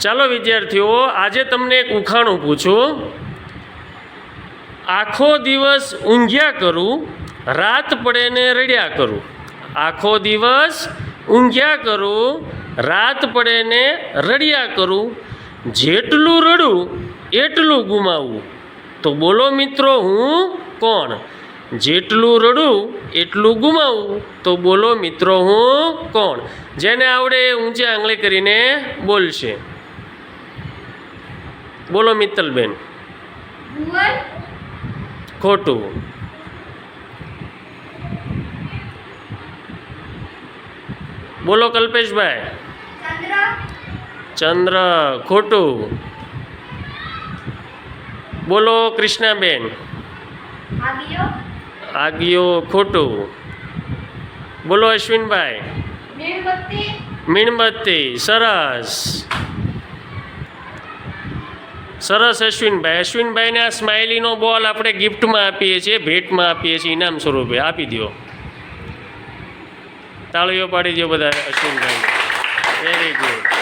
ચાલો વિદ્યાર્થીઓ, આજે તમને એક ઉખાણું પૂછું. આખો દિવસ ઊંઘ્યા કરું, રાત પડે ને રડ્યા કરું. આખો દિવસ ઊંઘ્યા કરું, રાત પડે ને રડ્યા કરું. જેટલું રડું, એટલું ગુમાવું. તો બોલો મિત્રો, હું કોણ? જેટલું રડું, એટલું ગુમાવું. તો બોલો મિત્રો, હું કોણ? જેને આવડે એ ઊંચે આંગળી કરીને બોલશે. બોલો મિત્તલબેન ભુવન ખોટું બોલો કલ્પેશભાઈ ચંદ્ર ચંદ્ર ખોટું બોલો કૃષ્ણાબેન આવ્યો આગિયો ખોટું બોલો અશ્વિનભાઈ મીણબત્તી મીણબત્તી સરસ સરસ અશ્વિનભાઈ. અશ્વિનભાઈને આ સ્માઇલીનો બોલ આપણે ગિફ્ટમાં આપીએ છીએ, ભેટમાં આપીએ છીએ, ઇનામ સ્વરૂપે. આપી દો તાળીઓ પાડી દો બધા અશ્વિનભાઈને. Very good